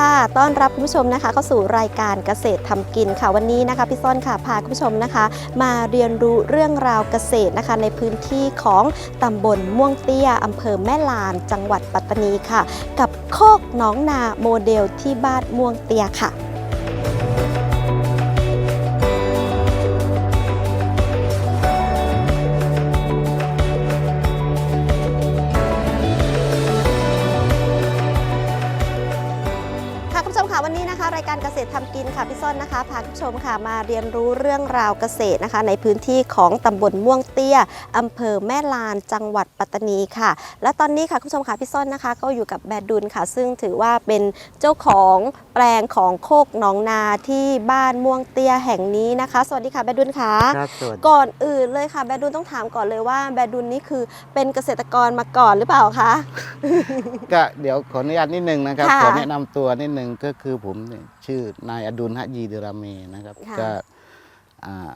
ค่ะ ต้อนรับคุณผู้ชมนะคะ เข้าสู่รายการเกษตรทำกินค่ะวันนี้นะคะพี่ส้นค่ะพาคุณผู้ชมนะคะ มาเรียนรู้เรื่องราวเกษตรนะคะ ในพื้นที่ของตำบลม่วงเตี้ยอำเภอแม่ลาน จังหวัดปัตตานีค่ะ กับโคกน้องนาโมเดลที่บ้านม่วงเตี้ยค่ะ ค่ะพี่ส้นนะคะพาคุณผู้ชมค่ะมาเรียนรู้เรื่องราวเกษตรนะคะ ในพื้นที่ของตำบลม่วงเตี้ยอำเภอแม่ลานจังหวัดปัตตานีค่ะ และตอนนี้ค่ะคุณผู้ชมค่ะพี่ส้นนะคะ ก็อยู่กับแบดดุลค่ะ ซึ่งถือว่าเป็นเจ้าของแปลงของโคกหนองนาที่บ้านม่วงเตี้ยแห่งนี้นะคะ สวัสดีค่ะแบดดุลค่ะครับสวัสดีก่อนอื่นเลยค่ะแบดดุลต้องถามก่อนเลยว่าแบดดุลนี่คือเป็นเกษตรกรมาก่อนหรือเปล่าคะก็เดี๋ยวขออนุญาตนิดนึงนะครับค่ะ ขอแนะนำตัวนิดนึงก็คือผมเนี่ยชื่อนายอดุลฮะยีเดราเมนะครับ ค่ะ ก็อ่า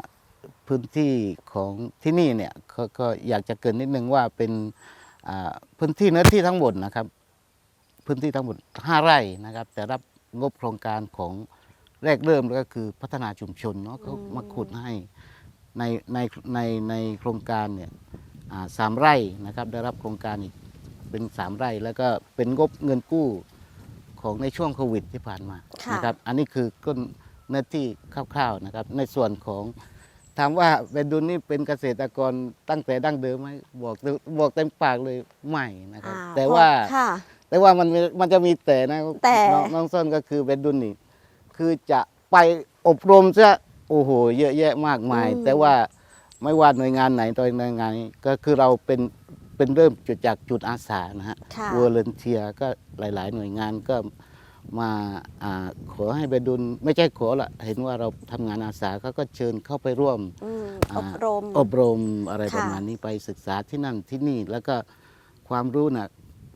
พื้นที่ของที่นี่เนี่ยก็ก็อยากจะเกรินนิดนึงว่าเป็นอ่าพื้นที่เนื้อที่ทั้งหมดนะครับ พื้นที่ทั้งหมด5ไร่นะครับ แต่รับงบโครงการของแรกเริ่มก็คือพัฒนาชุมชนเนาะเขาอืมมาขุดให้ในในในในโครงการเนี่ยอ่าสามไร่นะครับ ได้รับโครงการอีกเป็นสามไร่ แล้วก็เป็นงบเงินกู้ ของในช่วงโควิดที่ผ่านมาค่ะนะครับ อันนี้คือก้นเนื้อที่คร่าวๆนะครับ ในส่วนของถามว่าเบนดุลนี่เป็นเกษตรกรตั้งแต่ดั้งเดิมไหมบอกบอกเต็มปากเลยไม่นะครับ อ่แต่ว่าค่ะ แต่ว่ามันมีมันจะมีแต่นะแต่ น้องน้องส้นก็คือเบนดุลนี่คือจะไปอบรมซะโอ้โหเยอะแยะมากมายอืมแต่ว่าไม่ว่าหน่วยงานไหนต่อหน่วยงานนี้ก็คือเราเป็น เป็นเริ่มจุดจากจุดอาสานะฮะค่ะ วอลเนเทียก็หลาย ๆ หน่วยงานก็มาอาขอให้ไปดุลไม่ใช่ขอละเห็นว่าเราทำงานอาสาเขาก็เชิญเข้าไปร่วม อืมอ่า อบรม อบรมอะไรค่ะ ประมาณนี้ไปศึกษาที่นั่นที่นี่แล้วก็ความรู้น่ะ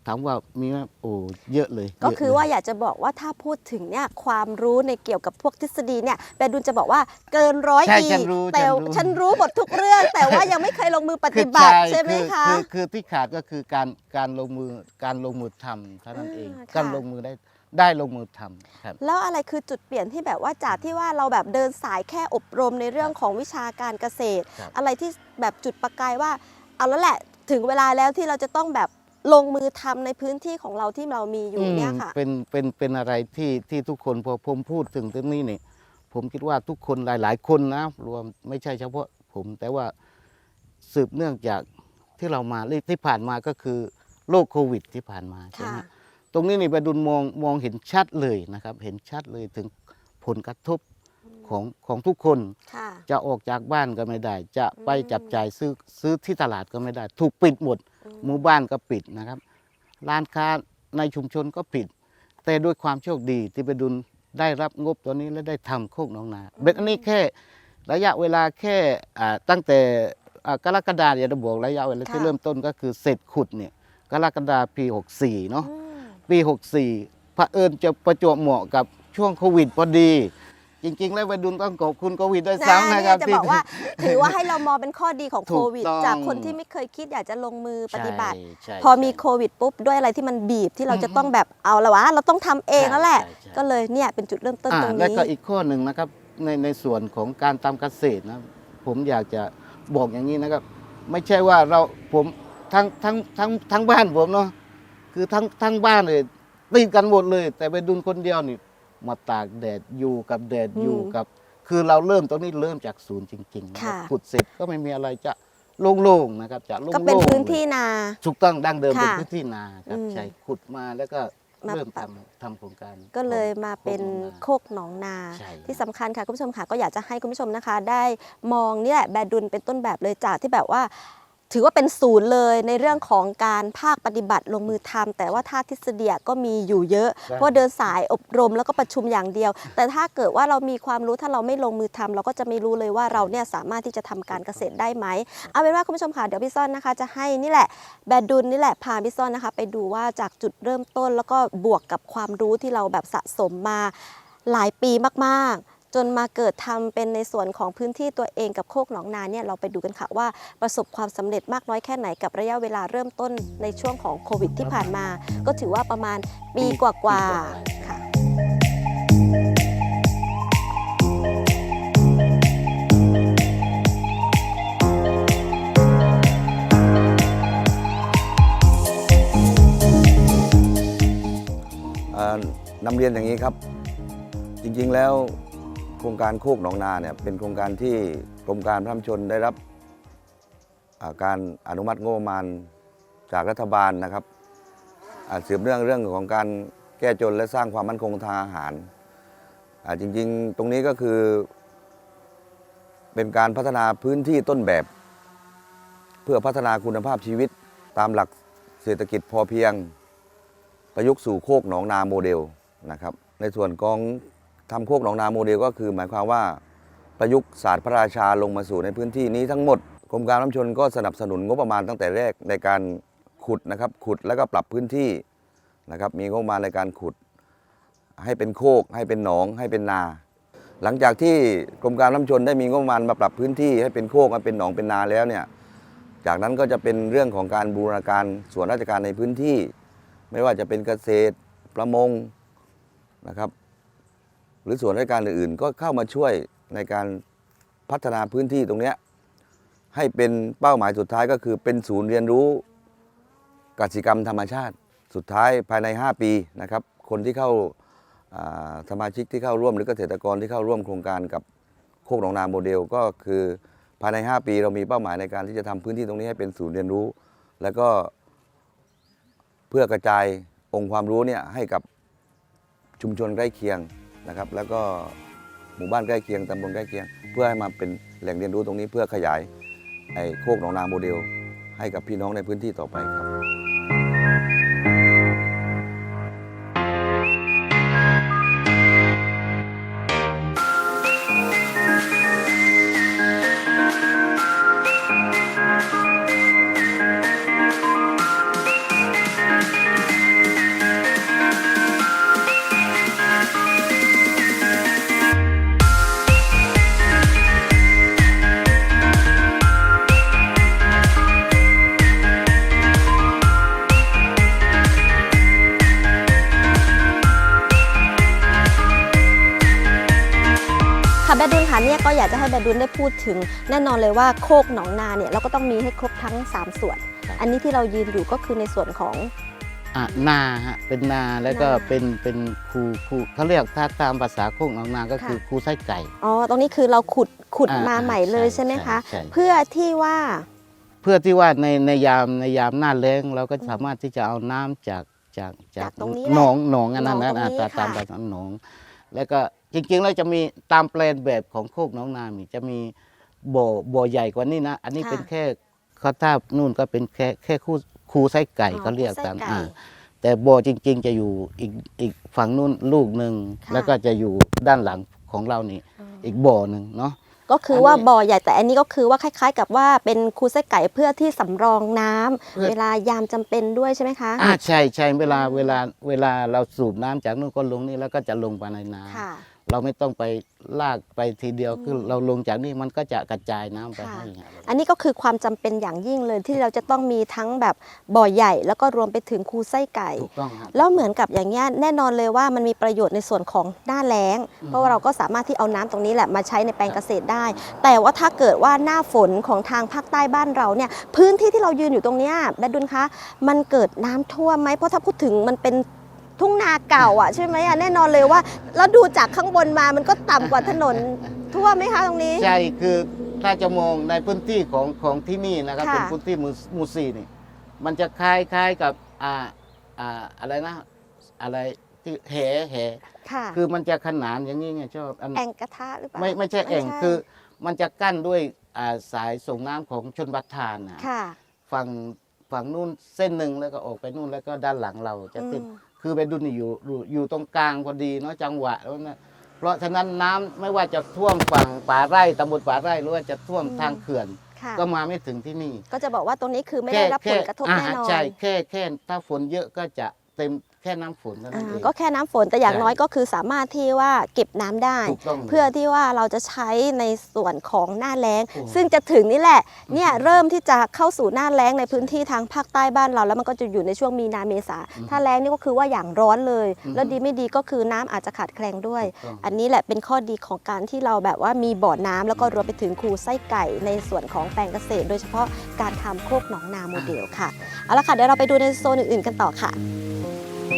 ถามว่ามีไหมโอ้เยอะเลย ก็เยะคือเลยว่าอยากจะบอกว่าถ้าพูดถึงเนี่ยความรู้ในเกี่ยวกับพวกทฤษฎีเนี่ยแบดุลจะบอกว่าเกินร้อยใช่อีฉันรู้แต่ฉันรู้ ฉันรู้หมดทุกเรื่อง แต่ว่ายังไม่เคยลงมือปคืฏิอบัติใช่ไหมอคะคือคือที่ขาดก็คือการการลงมือการลงมือทำเท่านั้นเองอ่าค่ะ การลงมือได้ได้ลงมือทำครับ แล้วอะไรคือจุดเปลี่ยนที่แบบว่าจากที่ว่าเราแบบเดินสายแค่อบรมในเรื่องของวิชาการเกษตร ครับ อะไรที่แบบจุดประกายว่า เอาแล้วแหละถึงเวลาแล้วที่เราจะต้องแบบ ลงมือทำในพื้นที่ของเราที่เรามีอยู่เนี่ยค่ะอืมเป็นเป็นเป็นอะไรที่ที่ทุกคนพอผมพูดถึงตรงนี้เนี่ยผมคิดว่าทุกคนหลาย ๆ คนนะ รวมไม่ใช่เฉพาะผม แต่ว่าสืบเนื่องจากที่เรามาที่ผ่านมาก็คือโรคโควิดที่ผ่านมาใช่ไหค่ะมตรงนี้นี่ประดุลมองมองเห็นชัดเลยนะครับ เห็นชัดเลยถึงผลกระทบของของทุกคนค่ะจะออกจากบ้านก็ไม่ได้ จะไปอืมจับจ่ายซื้อซื้อที่ตลาดก็ไม่ได้ ถูกปิดหมด หมู่บ้านก็ปิดนะครับ ร้านค้าในชุมชนก็ปิด แต่ด้วยความโชคดีที่ไปดุลได้รับงบตัวนี้และได้ทำโคกหนองนาเบ็ดอันนี้แค่ระยะเวลาแค่อ่าตั้งแต่อ่ากรกฎาอย่าจะบอกระยะเวลาที่ค่ะเริ่มต้นก็คือเสร็จขุดเนี่ยกรกฎาปี 64 เนาะอืมปี 64พระเผอิญจะประจวบเหมาะกับช่วงโควิดพอดี จริง ๆ แล้วไปดุลต้องขอบคุณโควิดด้วยซ้ำนะครับจะที่บอกว่า ถือว่าให้เรามองเป็นข้อดีของถูโคกวิดต้องจากคนที่ไม่เคยคิดอยากจะลงมือปฏิบัติใช่ใช่พอมีใช่โควิดปุ๊บด้วยอะไรที่มันบีบที่เราจะอืมต้องแบบเอาละวะเราต้องทำเองแล้วแหละใช่ใช่ก็เลยเนี่ยเป็นจุดเริ่มต้นอ่าตรงและนี้ก็อีกข้อหนึ่งนะครับในในส่วนของการทำเกษตรนะผมอยากจะบอกอย่างนี้นะครับ ไม่ใช่ว่าเราผมทั้งทั้งทั้งทั้งบ้านผมเนาะคือทั้งทั้งบ้านเลยติดกันหมดเลย แต่ไปดุลคนเดียวนี่ มาตากแดดอยู่กับแดดอืมอยู่กับ คือเราเริ่มตรงนี้เริ่มจากศูนย์จริงๆนะครับค่ะ ขุดเสร็จก็ไม่มีอะไรจะโล่งๆนะครับจะโล่งๆก็เป็นพื้นที่ลยนา ถูกต้องดั้งเดิมเป็นค่ะพื้นที่นาครับอืมใช่ขุดมาแล้วก็มาเริ่มปรับ ทำทำโครงการ ก็เลยของมาเป็นโคโคกกหนองนา ใช่ ที่สำคัญค่ะคุณผู้ชมค่ะก็อยากจะให้คุณผู้ชมนะคะ ได้มองนี่แหละแบดุลเป็นต้นแบบเลยจากที่แบบว่า ถือว่าเป็นศูนย์เลยในเรื่องของการภาคปฏิบัติลงมือทำแต่ว่าท่าทฤษฎีก็มีอยู่เยอะ เพราะเดินสายอบรมแล้วก็ประชุมอย่างเดียว แต่ถ้าเกิดว่าเรามีความรู้ถ้าเราไม่ลงมือทำเราก็จะไม่รู้เลยว่าเราเนี่ยสามารถที่จะทำการเกษตรได้ไหมเอาเป็นว่าคุณผู้ชมค่ะเดี๋ยวพี่ซ่อนนะคะ จะให้นี่แหละแบดดุลนี่แหละพาพี่ซ่อนนะคะ ไปดูว่าจากจุดเริ่มต้น แล้วก็บวกกับความรู้ที่เราแบบสะสมมาหลายปีมากๆ จนมาเกิดทำเป็นในส่วนของพื้นที่ตัวเองกับโคกหนองนาเนี่ยเราไปดูกันค่ะว่าประสบความสำเร็จมากน้อยแค่ไหนกับระยะเวลาเริ่มต้นในช่วงของโควิดที่ผ่านมา ก็ถือว่าประมาณปีกว่าๆค่ะนำเรียนอย่างนี้ครับ จริงๆแล้ว โครงการโคกหนองนาเนี่ยเป็นโครงการที่กรมการพระชนได้รับาการอนุมัติงบประมาณจากรัฐบาลนะครับสืบเรื่องเรื่องของการแก้จนและสร้างความมั่นคงทางอาหาราจริงๆ ตรงนี้ก็คือ เป็นการพัฒนาพื้นที่ต้นแบบ เพื่อพัฒนาคุณภาพชีวิตตามหลักเศรษฐกิจพอเพียง ประยุกต์สู่โคกหนองนาโมเดลนะครับ ในส่วนของ ทำโคกหนองนาโมเดลก็คือ หมายความว่าประยุกต์ศาสตร์พระราชาลงมาสู่ในพื้นที่นี้ทั้งหมดกรมการน้ำชนก็สนับสนุนงบประมาณตั้งแต่แรกในการขุดนะครับขุดแล้วก็ปรับพื้นที่นะครับมีงบประมาณในการขุด ให้เป็นโคก ให้เป็นหนอง ให้เป็นนา หลังจากที่กรมการน้ำชนได้มีงบประมาณมาปรับพื้นที่ให้เป็นโคกให้เป็นหนองเป็นนาแล้วเนี่ยจากนั้นก็จะเป็นเรื่องของการบูรณาการส่วนราชการในพื้นที่ ไม่ว่าจะเป็นเกษตรประมงนะครับ รือส่วนราชการอื่นๆ ก็เข้ามาช่วยในการพัฒนาพื้นที่ตรงนี้ให้เป็นเป้าหมายสุดท้ายก็คือเป็นศูนย์เรียนรู้กสิกรรมธรรมชาติ สุดท้ายภายใน 5 ปีนะครับ คนที่เข้าสมาชิกที่เข้าร่วมหรือเกษตรกรที่เข้าร่วมโครงการกับโคกหนองนาโมเดล ก็คือภายใน 5 ปีเรามีเป้าหมายในการที่จะทำพื้นที่ตรงนี้ให้เป็นศูนย์เรียนรู้ แล้วก็เพื่อกระจายองค์ความรู้เนี่ยให้กับชุมชนใกล้เคียง นะครับ แล้วก็หมู่บ้านใกล้เคียงตำบลใกล้เคียง เพื่อให้มาเป็นแหล่งเรียนรู้ตรงนี้เพื่อขยายไอ้โคกหนองนาโมเดล ให้กับพี่น้องในพื้นที่ต่อไปครับ ดดุลได้พูดถึง แน่นอนเลยว่าโคกหนองนาเนี่ยเราก็ต้องมีให้ครบทั้ง 3 ส่วนครับอันนี้ที่เรายืนอยู่ก็คือในส่วนของอะนาฮะเป็นนาแล้วก็นาเป็นเป็นคูคูเขาเรียกถ้าตามภาษาโคกหนองนาก็คือค่ะคูไส้ไก่อ๋อตรงนี้คือเราขุดขุดอ่มาใหม่เลยใช่ไหมคะใช่เพื่อที่ว่า เพื่อที่ว่าในในยามในยามหน้าแล้งเราก็สามารถที่จะเอาน้ำจากจากจากตรงนี้แหละหนองหนองอันนั้นหนอนะงตรงนี้อะตามค่ะตามภาษาหนองแล้วก็ จริงๆแล้วจะมีตามแปลนแบบของโคกหนองนามีจะมีบ่อบ่อใหญ่กว่านี้นะ อันนี้ค่ะเป็นแค่เขาถ้านู่นก็เป็นแค่แค่คูคูไส้ไก่อ๋อเขาเรียกไส้ตามไก่อ่าแต่บ่อจริง ๆ จะอยู่อีกอีกฝั่งนู่นลูกหนึ่งค่ะแล้วก็จะอยู่ด้านหลังของเรานี่อีกบ่อหนึ่งเนาะก็คืออันนี้ว่าบ่อใหญ่แต่อันนี้ก็คือว่าคล้าย ๆ กับว่าเป็นคูไส้ไก่เพื่อที่สำรองน้ำเพื่อเวลายามจำเป็นด้วยใช่ไหมคะอ่าใช่ใช่เวลาเวลาเวลาเราสูบน้ำจากนู่นก็ลงนี่แล้วก็จะลงไปในนาค่ะ เราไม่ต้องไปลากไปทีเดียวคือเราลงจากนี่มันก็จะกระจายน้ำไปค่ะให้อันนี้ก็คือความจำเป็นอย่างยิ่งเลยที่เราจะต้องมีทั้งแบบบ่อใหญ่ แล้วก็รวมไปถึงคูไส้ไก่ถูกต้องครับแล้วเหมือนกับอย่างเงี้ยแน่นอนเลยว่ามันมีประโยชน์ในส่วนของหน้าแล้ง เพราะว่าเราก็สามารถที่เอาน้ำตรงนี้แหละมาใช้ในแปลงเกษตรได้ แต่ว่าถ้าเกิดว่าหน้าฝนของทางภาคใต้บ้านเราเนี่ยพื้นที่ที่เรายืนอยู่ตรงเนี้ยแบดดุลคะมันเกิดน้ำท่วมไหมเพราะถ้าพูดถึงมันเป็น ทุ่งนาเก่าอะใช่ไหมอะแน่นอนเลยว่า แล้วดูจากข้างบนมามันก็ต่ำกว่าถนน ทั่วไหมคะตรงนี้ ใช่คือถ้าจะมองในพื้นที่ของของที่นี่นะครับค่ะ เป็นพื้นที่หมูหมูซีนี่มันจะคล้ายคล้ายกับอ่าอ่าอะไรนะ อะไรที่แหแหค่ะคือมันจะขนานอย่างนี้ไงชอบอันแองกระทะหรือเปล่าไม่ไม่ใช่แอ่งไม่ใช่คือมันจะกั้นด้วยอ่าสายส่งน้ำของชนประทานนะค่ะ ฝั่งฝั่งนู่นเส้นหนึ่งแล้วก็ออกไปนู่นแล้วก็ด้านหลังเราจะเป็นอืม คือไปดูนี่อยู่อยู่อยู่ตรงกลางพอดีเนาะจังหวะแล้วนะเพราะฉะนั้นน้ำไม่ว่าจะท่วมฝั่งป่าไร่ตำบลป่าไร่หรือว่าจะท่วมทางเขื่อนค่ะก็มาไม่ถึงที่นี่ ก็จะบอกว่าตรงนี้คือไม่ได้รับผลกระทบอ่าแน่นอนใช่แค่แค่ถ้าฝนเยอะก็จะเต็มแค่น้ำฝนเท่านั้อ่านเอง ก็แค่น้ำฝนแต่อย่างใช่น้อยก็คือสามารถที่ว่าเก็บน้ำได้ ถูกต้องเพื่อที่ว่าเราจะใช้ในส่วนของหน้าแล้ง โอ้ซึ่งจะถึงนี่แหละอืมเนี่ยเริ่มที่จะเข้าสู่หน้าแล้งในพื้นที่ทางภาคใต้บ้านเรา แล้วมันก็จะอยู่ในช่วงมีนาเมษาอืมถ้าแล้งนี่ก็คือว่าอย่างร้อนเลย อืม แล้วดีไม่ดีก็คือน้ำอาจจะขาดแคลนด้วย ถูกต้อง อันนี้แหละเป็นข้อดีของการที่เราแบบว่ามีบ่อน้ำแล้วก็รวมไปถึงคูไส้ไก่ในส่วนของแปลงเกษตร โดยเฉพาะการทำโคกหนองนาโมเดลค่ะเอาละค่ะเดี๋ยวเราไปดูในโซนอื่นๆกันต่อค่ะ ค่ะ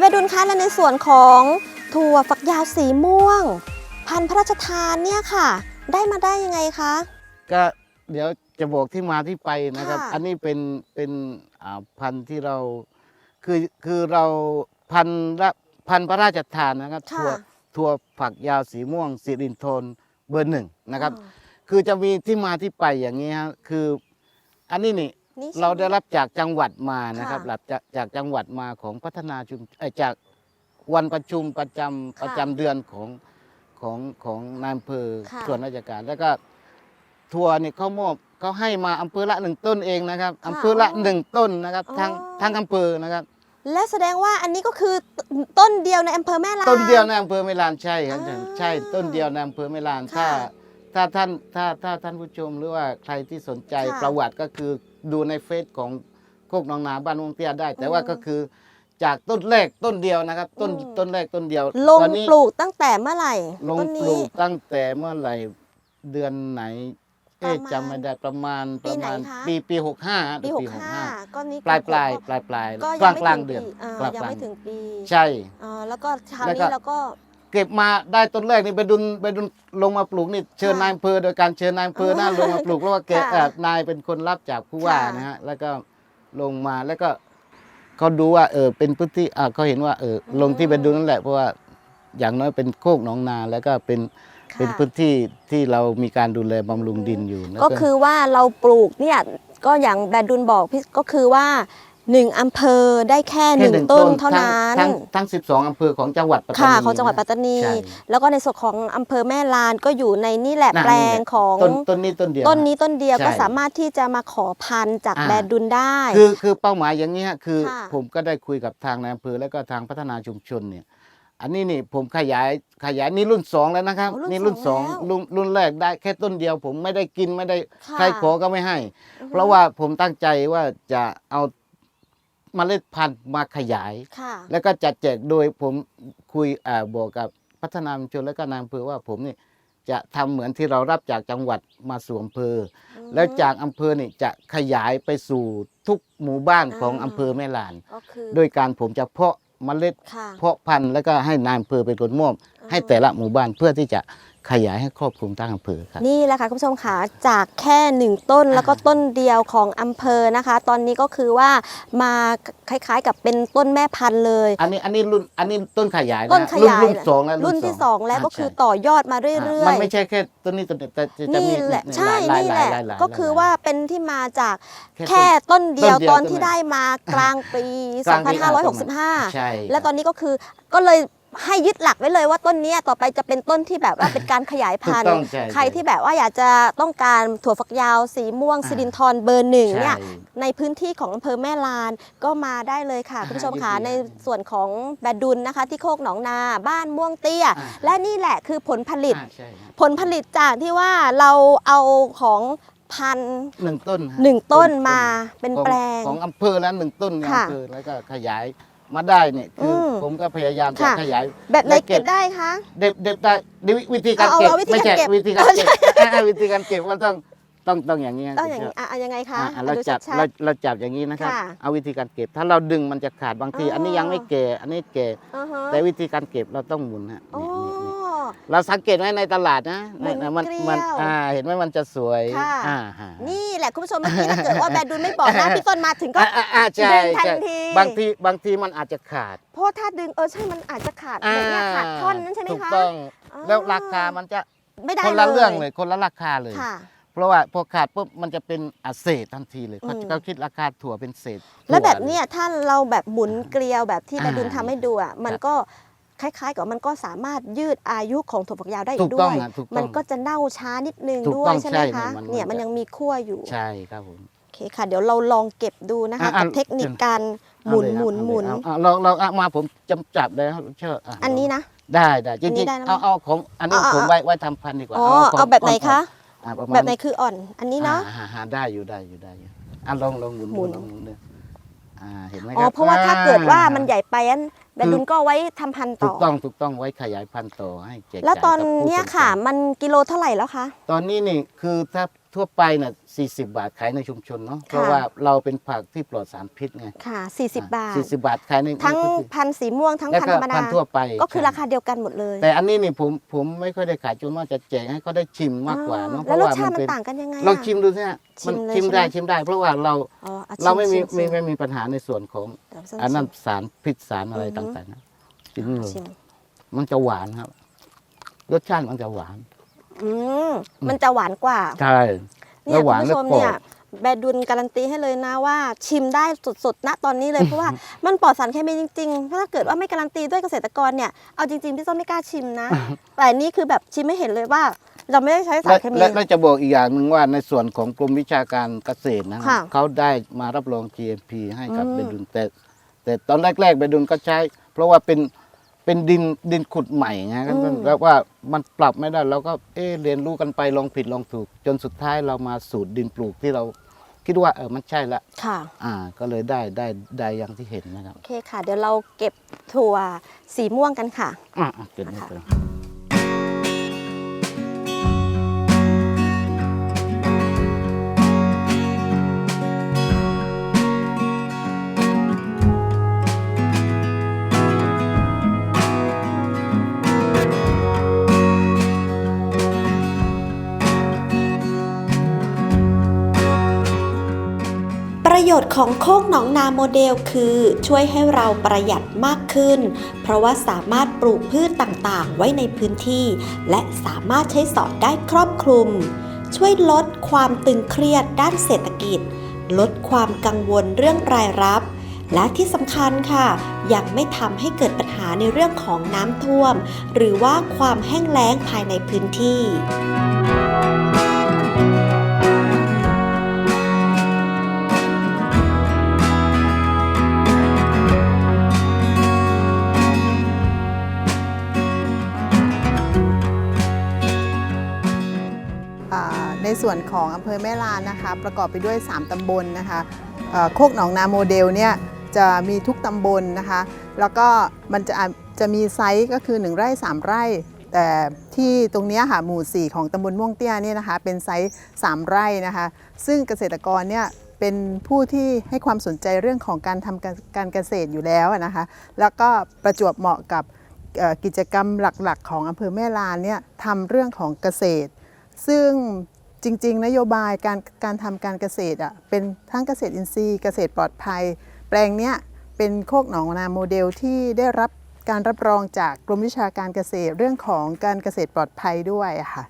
แม่ดุลคะและในส่วนของถั่วฝักยาวสีม่วง พันธุ์พระราชทานเนี่ยค่ะ ได้มาได้ยังไงคะ ก็เดี๋ยวจะบอกที่มาที่ไปนะครับ ค่ะ อันนี้เป็นเป็นอ่าพันธุ์ที่เราคือคือเราพันธุ์ละพันธุ์พระราชทานนะครับค่ะ ถั่วถั่วฝักยาวสีม่วงสิรินทนเบอร์หนึ่งนะครับ อ๋อคือจะมีที่มาที่ไปอย่างนี้ฮะคืออันนี้นี่ นี่ใช่ เราได้รับจากจังหวัดมานะครับค่ะหลับจากจากจังหวัดมาของพัฒนาชุมเอ้ยจากวันประชุมประจำค่ะประจำเดือนของ ของของนายอำเภอค่ะ ส่วนราชการ แล้วก็ทัวร์นี่เขามอบเขาให้มาอำเภอละหนึ่งต้นเองนะครับอำเภอละหนึ่งต้นนะครับทั้งทั้งอำเภอนะครับ และแสดงว่าอันนี้ก็คือต้นเดียวในอำเภอแม่ลาต้นเดียวในอำเภอเมลานใช่ครับอ่าใช่ต้นเดียวในอำเภอเมลานถ้า ค่ะถ้าท่านถ้าถ้าท่านผู้ชมหรือว่าใครที่สนใจค่ะประวัติก็คือดูในเฟซของโคกหนองนาบ้านวงเตี้ยได้ แต่ว่าอืมก็คือ จากต้นแรกต้นเดียวนะครับ ต้นอืม ต้นแรกต้นเดียวลงตอนนี้ปลูกตั้งแต่เมื่อไหร่ลงต้นปนี้ ลูกตั้งแต่เมื่อไหร่เดือนไหนเอ๊ะประมาณจำไม่ได้ประมาณปีประไหนมาณคะ ปีปีหกห้าปีหกห้าก็นี่ปลายปลายก็ปลายปลายก็กยัลางไม่กลางถึงเดือนปีอ่ากลางยังกลางไม่ถึงปีใช่อ่าแล้วก็คราวแล้วก็ นี้เราก็ เก็บมาได้ต้นแรกนี่ไปดุนไปดุนลงมาปลูกนี่เชิญค่ะนายอำเภอโดยการเชิญนายอำเภอหน้าลงมาปลูกแล้วว่าแกค่ะเอ่อนายเป็นคนรับจากผู้ว่าค่ะ นะฮะแล้วก็ลงมาแล้วก็ เขาดูว่าเออเป็นพื้นที่อ่าเขาเห็นว่าเออลงที่ไปดูนั่นแหละเพราะว่าอย่างน้อยเป็นโคกหนองนาแล้วก็เป็นเป็นค่ะพื้นที่ที่เรามีการดูแลบำรุงดินอยู่แล้วก็คือว่าเราปลูกเนี่ยก็อย่างแบดดุลบอกพี่ก็คือว่า หนึ่งอำเภอได้แค่หแค่นึ่งต้นเท่านั้นทั้งทั้งสิบสองอำเภอของจังหวัดปัตตานีค่ะของจังหวัดปัตตานีใช่แล้วก็ในส่วนของอำเภอแม่ลานก็อยู่ในนี่แหละน่ะแปลงของต้นต้นนี้ต้นเดียวต้นนี้ต้นเดียวใช่ก็สามารถที่จะมาขอพันธุ์จากอ่าแบรนด์ดุลได้ คือคือเป้าหมายอย่างนี้ฮะคือค่ะผมก็ได้คุยกับทางนายอำเภอแล้วก็ทางพัฒนาชุมชนเนี่ยอันนี้นี่ผมขยายขยายนี่รุ่นสองแล้วนะครับอ๋อรุ่นนี่รุ่นสสอองงแล้วรุ่นรุ่นแรกได้แค่ต้นเดียว ผมไม่ได้กินไม่ได้ค่ะใครขอก็ไม่ให้อือฮึเพราะว่าผมตั้งใจว่าจะเอา เมล็ดพันธุ์มาขยาย ค่ะ แล้วก็จัดแจกโดยผมคุยอ่าบอกกับพัฒนาชุมชนและก็นายอำเภอว่าผมนี่จะทำเหมือนที่เรารับจากจังหวัดมาสู่อำเภออแล้วจากอำเภอนี่จะขยายไปสู่ทุกหมู่บ้านของอ่า อำเภอแม่ลาน ก็คือโดยการผมจะเพาะเมล็ดค่ะ เพาะพันธุ์แล้วก็ให้นายอำเภอเป็นคนมอบอ่าให้แต่ละหมู่บ้านเพื่อที่จะ ขยายให้ครอบคลุมทั้งอำเภอครับ นี่แหละค่ะคุณผู้ชมค่ะจากแค่หนึ่งต้นแล้วก็ต้นเดียวของอำเภอนะคะ ตอนนี้ก็คือว่ามาคล้ายๆกับเป็นต้นแม่พันธุ์เลย อันนี้อันนี้รุ่นอันนี้ต้นขยายนะต้นขยายรุ่นรุ่นสองแล้วรุ่นที่สองแล้วก็คือใช่ต่อยอดมาเรื่อ่าอยมันไม่ใช่แค่ต้นนี้ต้นเดียวแต่จะๆจะนี่มีแหละเนี่ยใช่หลายนี่แหละายายายก็คือว่าเป็นที่มาจากแค่แค่ต้นเดียวต้นเดียวตอนต้นที่เดียวได้มากลางปีกลางปีอ่า2565 ใช่ และตอนนี้ก็คือก็เลย ให้ยึดหลักไว้เลยว่าต้นเนี้ยต่อไปจะเป็นต้นที่แบบว่าเป็นการขยายพันถูกต้ธุ์องใช่ใครที่แบบว่าอยากจะต้องการถั่วฝักยาวสีม่วงอ่าสิรินทรเบอร์หนึ่งเนี่ยใช่ในพื้นที่ของอำเภอแม่ลานก็มาได้เลยค่ะ อ่าคุณผู้ชมค่ะยินดีในส่วนของแบดดุลนะคะ ที่โคกหนองนาบ้านม่วงเตี้ย อ่า และนี่แหละคือผลผลิต อ่าใช่ครับผลผลิตจากที่ว่าเราเอาของพันธุ์หนึ่งต้นฮะหนึ่งต้นมาเป็นของแปลง ของอำเภอแล้วหนึ่งต้นในค่ะ อำเภอแล้วก็ขยาย มาได้เนี่ยคืออมผมก็พยายามจะค่ะ ขยาย แบบไหนและเก็บได้คะ เด็บเด็บได้ดิวิธีการเอาเก็บเอาวิธีไม่การใช่เก็บวิธีการเอาเก็บอ่าวิธีการเก็บมันต้องต้องต้องอย่างนี้ต้องอย่างนี้อะอะยังไงคะอ่าอ่าเราดูจับชัดๆเราเราจับอย่างนี้นะครับ ค่ะเอาวิธีการเก็บ ถ้าเราดึงมันจะขาดบางที อ๋ออั อันนี้ยังไม่แก่อันนี้แก่อือฮะแต่วิธีการเก็บเราต้องหมุนฮะโอ้นี่นี่นี่ เราสังเกตไหมในตลาดนะหมุนนะมันเกลียวมันอ่าเห็นไหมมันจะสวยค่ะอ่าฮะนี่แหละคุณผู้ชมเมื่อกี้ถ้าเกิดว่าแบรนด์ดูไม่บอกนะพี่ต้นมาถึงก็อ่าอ่าอ่าใช่ดึงทันใช่ทีบางทีบางทีมันอาจจะขาด เพราะถ้าดึงเออใช่มันอาจจะขาดแบบเนี้ยขาดท่อนนั้นใช่ไหมถูกคะต้องอ๋อแล้วราคามันจะไม่ได้คนละเรื่องเลยคนละราคาเลยค่ะเพราะว่าพอขาดปุ๊บมันจะเป็นอาเศษทันทีเลยเขาอืมเขาคิดราคาถั่วเป็นเศษ แล้วแบบถั่เนี้ยถ้าเราแบบหมุนเกลียวแบบที่อ่าแบรนด์ดูทำให้ดูอะมันครับก็ คล้ายๆ กับมันก็สามารถยืดอายุของถั่วฝักยาวได้อีถูกกด้ต้วองยฮะถูกต้องมันก็จะเน่าช้านิดนึงถูกด้วต้ยองใช่ไหมใช่คะมันเนี่ยมันมันจะยังมีขั้วอยู่ใช่ครับผม โอเคค่ะ เดี๋ยวเราลองเก็บดูนะคะอะกับอะเทคนิคการหมุนหมุนหมุนเอาเราเราเอามาผมจำจับเลยครับเชื่ออะอันนี้นะ ได้ได้จอันนี้ริงได้นะๆเอาเอาของอันนี้เอาเอา ผมไว้ไว้ทำพันธุ์ดีกว่าอ๋อขงเอาแบบไหนคะอะประมาณแบบไหนคืออ่อน อันนี้เนาะ อ่อ่อ่ได้อยู่ได้อยู่ได้อยู่อะลองลองหมุนหมุนลองหมุนเลยอ่าเห็นไหมอ๋คอรับเพราะว่าถ้าเกิดว่ามันอ่ใหญ่ไปอัน แบรนด์ดุนก็เอาไว้ทำพันธุ์ถูต่กอต้องถูกต้องไว้ขยายพันธุ์ต่อให้แจกแล้วจ่ายตอนกับผู้เนี้ยสใจค่ะ มันกิโลเท่าไหร่แล้วคะ ตอนนี้นี่คือถ้า ทั่วไปน่ะ40 บาทขายในชุมชนเนาะเพราะค่ะว่าเราเป็นผักที่ปลอดสารพิษไงค่ะ40 บาท 40 บาทขายในทั้งในพื้นที่พันธุ์สีม่วงทั้งแล้วพันก็ธุ์ธรรมดาพันธุ์ทั่วไปก็คือใช่ราคาเดียวกันหมดเลยแต่อันนี้นี่ผมผมไม่ค่อยได้ขายจนว่าจะแจกให้เขาได้ชิมมากกว่าเนาะเพแล้วราะรสว่าชามัติมันนเป็นต่างกันยังไงอะ ลองชิมดูสิฮะชิมันมเลยชิมได้ใช่ไหม ชิมได้ เพราะว่าเราอ๋ออะเราไม่มีชิไม่ชิไม่มีปัญหาในส่วนของเดี๋ยวส้อันนั้นชิมสารพิษสารอะไรอือฮึต่างๆนะชิมเลยชิมมันจะหวานครับ รสชาติมันจะหวาน อืมมันจะหวานกว่าใช่เนี่แล้ยวหคุวาณนผู้ชมแล้วกรอบเนี่ยแบรนด์ดุลการันตีให้เลยนะว่า ชิมได้สดๆณตอนนี้เลยเพราะว่ามันปลอดสารเคมีจริงๆถ้าเกิดว่าไม่การันตีด้วยเกษตรกรเนี่ยเอาจริงๆพี่ส้มไม่กล้าชิมนะ แต่อันนี่คือแบบชิมไม่เห็นเลยว่า เราไม่ได้ใช้สาและรเคมีและและจะบอกอีกอย่างหนึ่งว่าในส่วนของกรมวิชาการเกษตรนะค่ะเขาได้มารับรอง GMP ให้กับอืมเบดุลแต่แต่ตอนแรกๆเบดุลก็ใช้ เพราะว่าเป็น เป็นดินดินขุดใหม่ไงแล้วว่ามันปรับไม่ได้เราก็เออเรียนรู้กันไปลองผิดลองถูก จนสุดท้ายเรามาสูตรดินปลูกที่เราคิดว่าเออมันใช่ละค่ะ อ่า ก็เลยได้ได้ได้อย่างที่เห็นนะครับโอเคค่ะ เดี๋ยวเราเก็บถั่วสีม่วงกันค่ะ อ่าเกิดไม่เป็น ประโยชน์ของโคกหนองนาโมเดลคือช่วยให้เราประหยัดมากขึ้น เพราะว่าสามารถปลูกพืชต่างๆ ไว้ในพื้นที่ และสามารถใช้สอยได้ครอบคลุม ช่วยลดความตึงเครียดด้านเศรษฐกิจ ลดความกังวลเรื่องรายรับ และที่สำคัญค่ะ ยังไม่ทำให้เกิดปัญหาในเรื่องของน้ำท่วม หรือว่าความแห้งแล้งภายในพื้นที่ ในส่วนของอำเภอแม่ลานนะคะ ประกอบไปด้วย 3 ตำบลนะคะโคกหนองนาโมเดลเนี่ยจะมีทุกตำบลนะคะ แล้วก็มันจะจะมีไซส์ก็คือ 1 ไร่ 3 ไร่ แต่ที่ตรงนี้ค่ะหมู่ 4 ของตำบลม่วงเตี้ยเนี่ยนะคะเป็นไซส์ 3 ไร่นะคะ ซึ่งเกษตรกรเนี่ยเป็นผู้ที่ให้ความสนใจเรื่องของการทำการการเกษตรอยู่แล้วนะคะ แล้วก็ประจวบเหมาะกับกิจกรรมหลักๆ ของอำเภอแม่ลานเนี่ยทำเรื่องของเกษตร ซึ่ง จริง ๆ นโยบายการการทำการเกษตรอะเป็นทั้งเกษตรอินทรีย์เกษตรปลอดภัย แปลงเนี้ยเป็นโคกหนองนาโมเดลที่ได้รับการรับรองจากกรมวิชาการเกษตรเรื่องของการเกษตรปลอดภัยด้วยค่ะ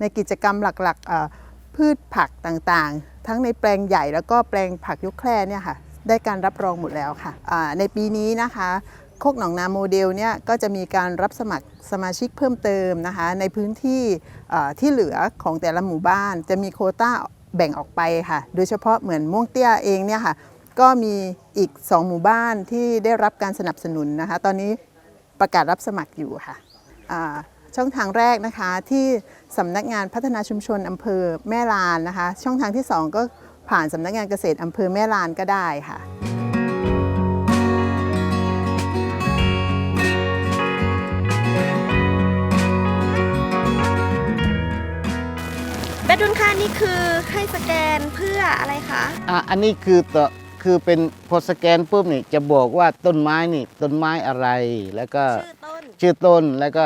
ในกิจกรรมหลักๆพืชผักต่างๆ ทั้งในแปลงใหญ่แล้วก็แปลงผักยกแคร่เนี่ยค่ะได้การรับรองหมดแล้วค่ะในปีนี้นะคะ โคกหนองนาโมเดลเนี่ยก็จะมีการรับสมัครสมาชิกเพิ่มเติมนะคะในพื้นที่ที่เหลือของแต่ละหมู่บ้าน จะมีโคต้าแบ่งออกไปค่ะ โดยเฉพาะเหมือนม่วงเตี้ยเองเนี่ยค่ะก็มีอีก 2 หมู่บ้านที่ได้รับการสนับสนุนนะคะ ตอนนี้ประกาศรับสมัครอยู่ค่ะช่องทางแรกนะคะที่สำนักงานพัฒนาชุมชนอำเภอแม่ลานนะคะ ช่องทางที่ 2 ก็ผ่านสำนักงานเกษตรอำเภอแม่ลานก็ได้ค่ะ แบดุนค่านี่คือให้สแกนเพื่ออะไรคะอะอันนี้คือต่อคือเป็นพอสแกนปุ๊บนี่จะบอกว่าต้นไม้นี่ต้นไม้อะไรแล้วก็ชื่อต้น ชื่อต้นแล้วก็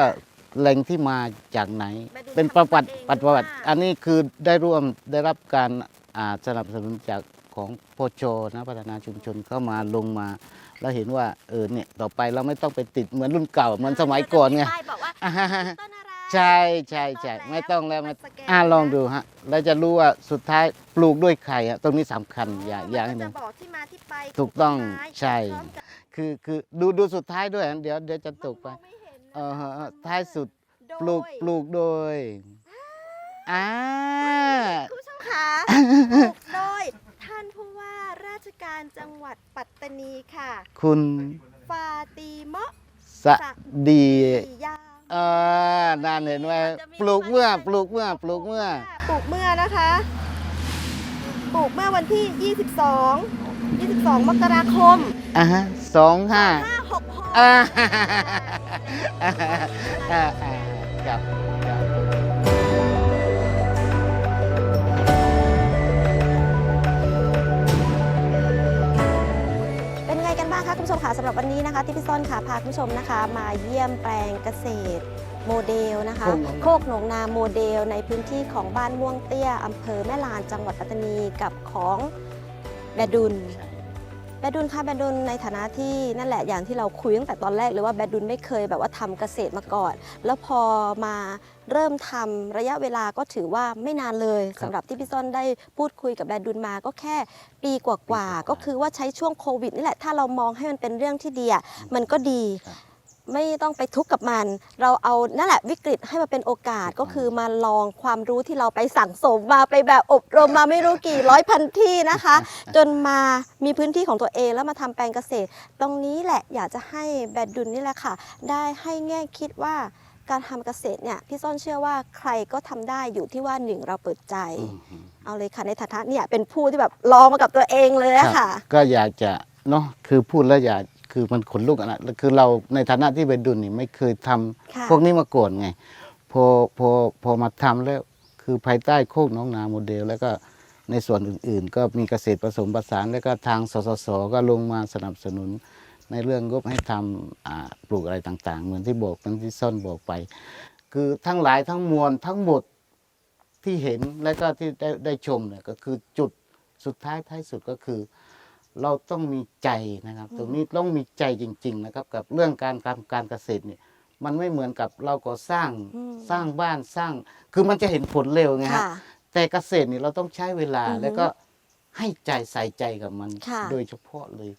แหล่งที่มาจากไหนไปดูเป็นประวัติทำเองประวัติ ว่า อันนี้คือได้ร่วมได้รับการอ่าสนับสนุนจากของโพชนะพัฒนาชุมชนเข้ามาลงมา แล้วเห็นว่าเออเนี่ยต่อไปเราไม่ต้องไปติดเหมือนรุ่นเก่าเหมือนสมัยก่อนไงจะมีป้ายบอกว่าอ่าฮะต้นอะไร ใช่ใช่ใช่ไม่ต้องแล้วมาไม่สแกนอ่าลองดูฮะแล้วจะรู้ว่าสุดท้ายปลูกด้วยใครอะตรงนี้สำคัญอย่าอย่าให้มันหนึ่จะงบอกที่มาที่ไปถูกต้องขต้นไม้ใช่พร้อมกับคือคือดูดูสุดท้ายด้วยนะเดี๋ยวเดี๋ยวจะตกไปมันมองไม่เห็นนะเออฮะมันท้ายสุดโดยปลูกปลูกโดยอ่า คุณผู้ชมคะปลูกโดย ท่านผู้ว่าราชการจังหวัดปัตตานีค่ะ คุณฟาตีเมาะสะดีสียาม เออนานเห็นไหมปลูกเมื่อปลูกเมื่อปลูกเมื่อ ปลูกเมื่อนะคะ ปลูกเมื่อวันที่ 22 22 มกราคมอ่าฮะสองห้า566อ่าอ่าอ่าอ่าครับ คะคุณผู้ชมคะสำหรับวันนี้นะคะที่พี่ซ่อนค่ะพาคุณผู้ชมนะคะ มาเยี่ยมแปลงเกษตรโมเดลนะคะ โคกหนองนาโมเดล ในพื้นที่ของบ้านม่วงเตี้ยอำเภอแม่ลานจังหวัดปัตตานีกับของแบดุล แบดดุลค่ะแบดดุลในฐานะที่นั่นแหละอย่างที่เราคุยตั้งแต่ตอนแรกเลยว่าแบดดุลไม่เคยแบบว่าทำเกษตรมาก่อน แล้วพอมาเริ่มทำระยะเวลาก็ถือว่าไม่นานเลยสำหรับที่พี่ซ่อนได้พูดคุยกับแบดดุลมาก็แค่ปีกว่าๆก็คือว่าใช้ช่วงโควิดนี่แหละถ้าเรามองให้มันเป็นเรื่องที่ดีอะมันก็ดีครับ ไม่ต้องไปทุกข์กับมัน เราเอานั่นแหละวิกฤตให้มาเป็นโอกาสก็คือมาลองความรู้ที่เราไปสั่งสมมาไปแบบอบรมมาไม่รู้กี่ร้อยพันที่นะคะ จนมามีพื้นที่ของตัวเองแล้วมาทำแปลงเกษตร ตรงนี้แหละอยากจะให้แบดดุลนี่แหละค่ะ ได้ให้แง่คิดว่าการทำเกษตรเนี่ยพี่ซ่อนเชื่อว่าใครก็ทำได้อยู่ที่ว่าหนึ่งเราเปิดใจอืมเอาเลยค่ะในฐานะเนี่ยเป็นผู้ที่แบบลองมากับตัวเองเลยอะค่ะรับก็อยากจะเนาะคือพูดแล้วอยาก คือมันขนลุกอะนะคือเราในฐานะที่เป็นดุลนี่ไม่เคยทำค่ะ พวกนี้มาก่อนไง พอพอพอมาทำแล้วคือภายใต้โคกน้องนาโมเดล แล้วก็ในส่วนอื่นๆ ก็มีเกษตรผสมผสาน แล้วก็ทางสสสก็ลงมาสนับสนุน ในเรื่องงบให้ทำอ่าปลูกอะไรต่างๆ เหมือนที่บอกเหมือนที่ซ่อนบอกไป คือทั้งหลายทั้งมวลทั้งหมดที่เห็นและก็ที่ได้ได้ชมเนี่ยก็คือจุดสุดท้ายท้ายสุดก็คือ เราต้องมีใจนะครับ ตรงนี้ต้องมีใจจริง ๆ นะครับ กับเรื่องการทำการเกษตรเนี่ยมันไม่เหมือนกับเราก็สร้างอืมสร้างบ้านสร้าง คือมันจะเห็นผลเร็วไงฮะค่ะแต่เกษตรนี่เราต้องใช้เวลาอือฮึแล้วก็ให้ใจใส่ใจกับมันค่ะโดยเฉพาะเลย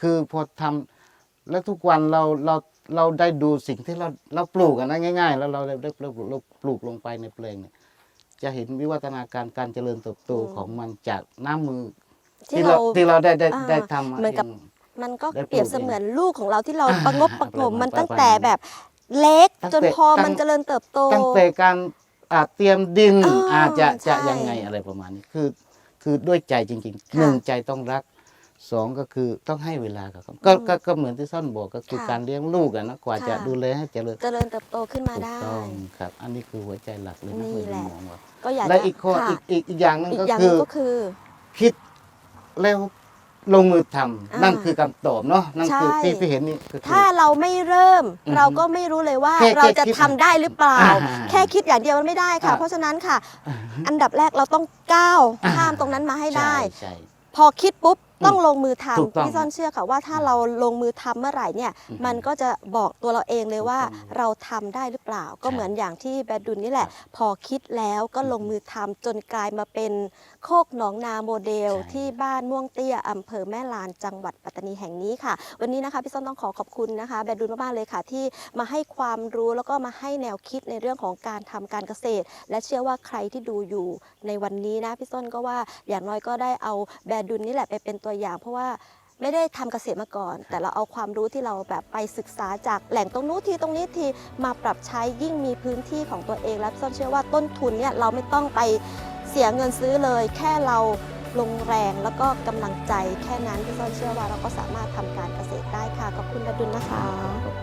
คือพอทำแล้วทุกวันเราเราเราได้ดูสิ่งที่เราเราปลูกกันนะง่าย ๆ แล้วเราได้ได้เราเราปลูกลงไปในแปลงเนี่ยจะเห็นวิวัฒนาการการเจริญเติบโตของมันจากน้ำมือ ที่ที่เราเราที่เราได้ได้อ่าได้ทำเหมือนกับงมันก็ได้ปลูกเปรียบเสมือนลูกของเราที่เราอ่าประงบประหงมประมาณมันประมาณตั้งแต่แบบเล็กตั้งจนแต่พอตั้งมันเจริญเติบโต ตั้งแต่การอ่าเตรียมดินอ่าอาจจะจะใช่ยังไงอะไรประมาณนี้คือ คือด้วยใจจริงๆค่ะหนึ่งใจต้องรักสองก็คือต้องให้เวลากับเขาก็ก็ก็เหมือนที่ซ่อนบอกก็คือค่ะการเลี้ยงลูกอะนะกว่าจะค่ะดูแลให้เจริญเจริญเติบโตขึ้นมาถูกได้ต้องครับ อันนี้คือหัวใจหลักเลยนะนี่คือแหละมองว่าก็อยากและจะอีกข้อค่ะอีกอีกอีกอย่างหนึงอีกก็อย่างหคืนึองก็คือคิด แล้วลงมือทำอ่านั่นั่นคือคำตอบเนาะนั่นคือใช่ ที่ที่เห็นนี่ก็คือ ถ้าเราไม่เริ่มอือฮึเราก็ไม่รู้เลยว่าแค่เราจะแค่คิดทำได้หรือเปล่า อ่าแค่คิดอย่างเดียวมันไม่ได้ค่ะ อ่าเพราะฉะนั้นค่ะ อันดับแรกเราต้องก้าวอ่า ข้ามตรงนั้นมาให้ได้ ใช่ใช่ พอคิดปุ๊บ ต้องลงมือถูกทำต้องพี่ซ่อนเชื่อค่ะว่าถ้าเราลงมือทำเมื่อไหร่เนี่ยอืมมันก็จะบอกตัวเราเองเลยว่าถูกต้องเราทำได้หรือเปล่า ก็ใช่เหมือนอย่างที่แบดดุลนี่แหละครับพอคิดแล้วก็ลงมือทำจนกลายมาเป็นโคกหนองนาโมเดล ใช่ ที่บ้านม่วงเตี้ยอำเภอแม่ลานจังหวัดปัตตานีแห่งนี้ค่ะ วันนี้นะคะพี่ซ่อนต้องขอขอบคุณนะคะ แบดดุลมากๆเลยค่ะที่มาให้ความรู้แล้วก็มาให้แนวคิดในเรื่องของการทำการเกษตร และเชื่อว่าใครที่ดูอยู่ในวันนี้นะพี่ส้นก็ว่าอย่างน้อยก็ได้เอาแบรดุลนี่แหละไปเป็นตัวอย่าง เพราะว่าไม่ได้ทำเกษตรมาก่อน แต่เราเอาความรู้ที่เราแบบไปศึกษาจากแหล่งตรงนู้นทีตรงนี้ทีมาปรับใช้ยิ่งมีพื้นที่ของตัวเอง และพี่ส้นเชื่อว่าต้นทุนเนี่ยเราไม่ต้องไปเสียเงินซื้อเลย แค่เราลงแรงแล้วก็กำลังใจแค่นั้นพี่ส้นเชื่อว่าเราก็สามารถทำการเกษตรได้ค่ะขอบคุณระดุลนะคะ